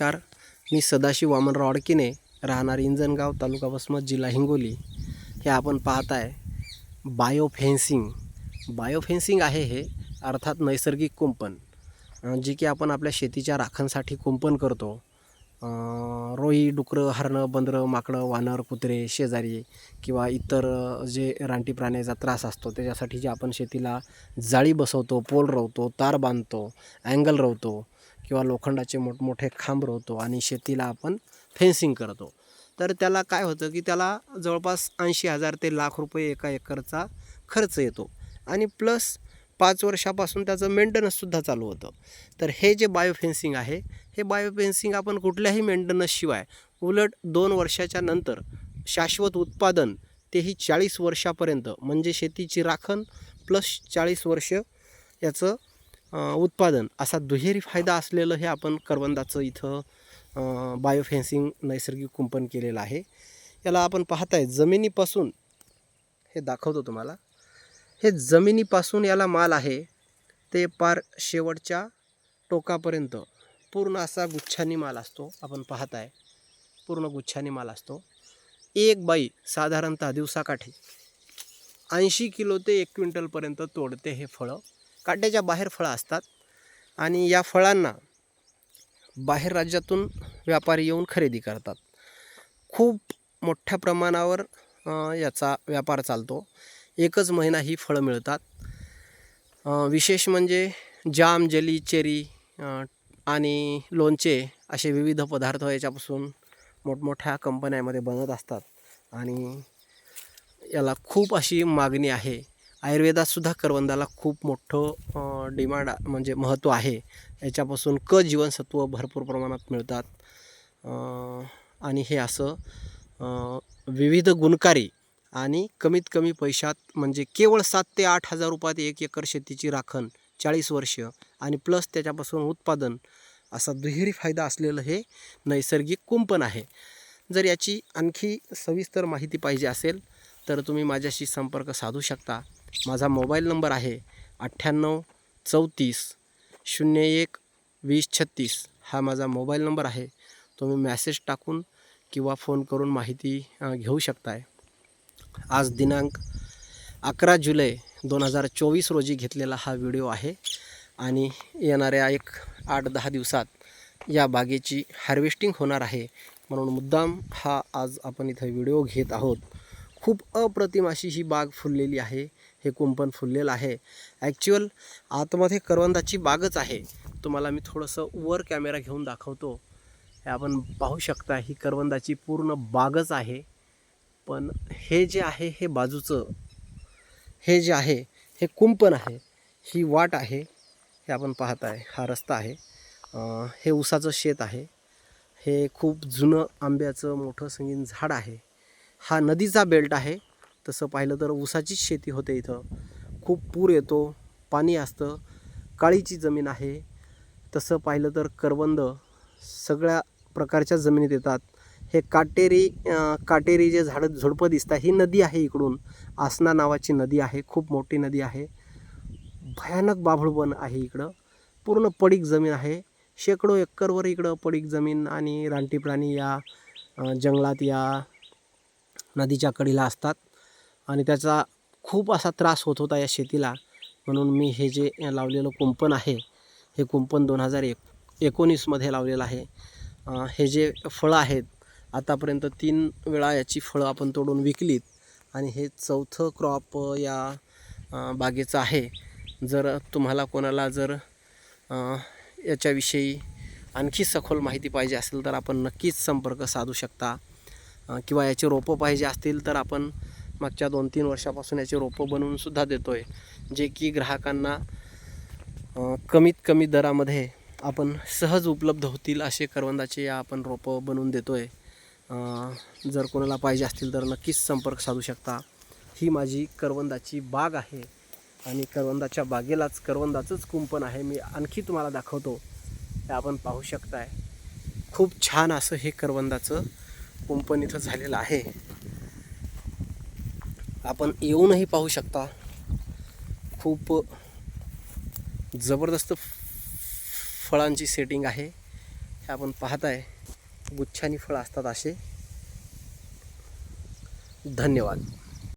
नमस्कार मी सदाशिव वामन अडकिने राहणार इंजनगाव तालुका वसमत जिल्हा हिंगोली हे आपण पाहत आहे बायोफेन्सिंग. बायोफेन्सिंग आहे हे अर्थात नैसर्गिक कुंपण जे की आपण आपल्या शेतीच्या राखणसाठी कुंपण करतो. रोई डुकरं हरणं बंदरं माकडं वानर कुत्रे शेजारी किंवा इतर जे रानटी प्राण्याचा त्रास असतो त्याच्यासाठी जे आपण शेतीला जाळी बसवतो पोल रवतो तार बांधतो अँगल रवतो किंवा लोखंडाचे मोठमोठे खांब रोवतो आणि शेतीला आपण फेन्सिंग करतो. तर त्याला काय होतं की त्याला जवळपास ऐंशी हजार ते लाख रुपये एका एकरचा खर्च येतो. आणि प्लस पाच वर्षापासून त्याचं मेंटेनन्ससुद्धा चालू होतं. तर हे जे बायोफेन्सिंग आहे हे बायोफेन्सिंग आपण कुठल्याही मेंटेनन्सशिवाय उलट दोन वर्षाच्या नंतर शाश्वत उत्पादन तेही चाळीस वर्षापर्यंत म्हणजे शेतीची राखण प्लस चाळीस वर्ष याचं उत्पादन. असा दुहेरी फायदा असलेलं हे आपण करवंदाचं इथं बायोफेन्सिंग नैसर्गिक कुंपण केलेलं आहे. याला आपण पाहताय जमिनीपासून हे दाखवतो तुम्हाला. हे जमिनीपासून याला माल आहे ते पार शेवटच्या टोकापर्यंत. पूर्ण असा गुच्छानी माल असतो आपण पाहताय. पूर्ण गुच्छानी माल असतो. एक बाई साधारणतः दिवसाकाठी ऐंशी किलो ते एक क्विंटलपर्यंत तोडते हे फळं. काट्याच्या बाहेर फळं असतात आणि या फळांना बाहेर राज्यातून व्यापारी येऊन खरेदी करतात. खूप मोठ्या प्रमाणावर याचा व्यापार चालतो. एकच महिना ही फळं मिळतात. विशेष म्हणजे जाम जेली चेरी आणि लोणचे असे विविध पदार्थ याच्यापासून मोठमोठ्या कंपन्यामध्ये बनत असतात. आणि याला खूप अशी मागणी आहे आयुर्वेदातसुद्धा करवंदाला खूप मोठं डिमांड म्हणजे महत्त्व आहे. याच्यापासून क जीवनसत्व भरपूर प्रमाणात मिळतात. आणि हे असं विविध गुणकारी आणि कमीत कमी पैशात म्हणजे केवळ सात ते आठ हजार रुपयात एक एकर शेतीची राखण चाळीस वर्ष आणि प्लस त्याच्यापासून उत्पादन असा दुहेरी फायदा असलेलं हे नैसर्गिक कुंपण आहे. जर याची आणखी सविस्तर माहिती पाहिजे असेल तर तुम्ही माझ्याशी संपर्क साधू शकता. माझा मोबाईल नंबर आहे अठ्ठ्याण्णव चौतीस शून्य एक वीस छत्तीस. हा माझा मोबाईल नंबर आहे. तुम्ही मॅसेज टाकून किंवा फोन करून माहिती घेऊ शकताय. आज दिनांक अकरा जुलै दोन हजार चोवीस रोजी घेतलेला हा व्हिडिओ आहे आणि येणाऱ्या एक आठ दहा दिवसात या बागेची हार्वेस्टिंग होणार आहे. म्हणून मुद्दाम हा आज आपण इथं व्हिडिओ घेत आहोत. खूप अप्रतिम अशी ही बाग फुललेली आहे. हे कुंपण फुललेलं आहे. ॲक्च्युअल आतमध्ये करवंदाची बागच आहे. तुम्हाला मी थोडंसं वर कॅमेरा घेऊन दाखवतो. हे आपण पाहू शकता ही करवंदाची पूर्ण बागच आहे. पण हे जे आहे हे बाजूचं हे जे आहे हे कुंपण आहे. ही वाट आहे. हे आपण पाहत आहे. हा रस्ता आहे. हे ऊसाचं शेत आहे. हे खूप जुनं आंब्याचं मोठं संगीन झाड आहे. हा नदीचा बेल्ट आहे. तसं पाहिलं तर ऊसाचीच शेती होते इथं. खूप पूर येतो पाणी असतं काळीची जमीन आहे. तसं पाहिलं तर करवंद सगळ्या प्रकारच्या जमिनीत येतात. हे काटेरी काटेरी जे झाडं झुडपं दिसतात ही नदी आहे इकडून. आसना नावाची नदी आहे खूप मोठी नदी आहे. भयानक बाभळवन आहे इकडं. पूर्ण पडीक जमीन आहे. शेकडो एकरवर इकडं पडीक जमीन आणि रानटी प्राणी या जंगलात या नदीच्या कडीला असतात. आणि त्याचा खूप असा त्रास होत होता या शेतीला. म्हणून मी हे जे लावलेलं कुंपण आहे हे कुंपण दोन हजार एक एकोणीसमध्ये लावलेलं आहे. हे जे फळं आहेत आतापर्यंत तीन वेळा याची फळं आपण तोडून विकलीत. आणि हे चौथं क्रॉप या बागेचं आहे. जर तुम्हाला कोणाला जर याच्याविषयी आणखी सखोल माहिती पाहिजे असेल तर आपण नक्कीच संपर्क साधू शकता. किंवा याचे रोपं पाहिजे असतील तर आपण मागच्या दोन तीन वर्षापासून याचे रोपं बनवूनसुद्धा देतो आहे जे की ग्राहकांना कमीत कमी दरामध्ये आपण सहज उपलब्ध होतील असे करवंदाचे या आपण रोपं बनवून देतो आहे जर कोणाला पाहिजे असतील तर नक्कीच संपर्क साधू शकता. ही माझी करवंदाची बाग आहे आणि करवंदाच्या बागेलाच करवंदाचंच कुंपण आहे. मी आणखी तुम्हाला दाखवतो. हे आपण पाहू शकताय. खूप छान असं हे करवंदाचं कुंपण इथं झालेलं आहे. आपण येऊनही पाहू शकता. खूप जबरदस्त फळांची सेटिंग आहे. हे आपण पाहताय. गुच्छानी फळं असतात असे. धन्यवाद.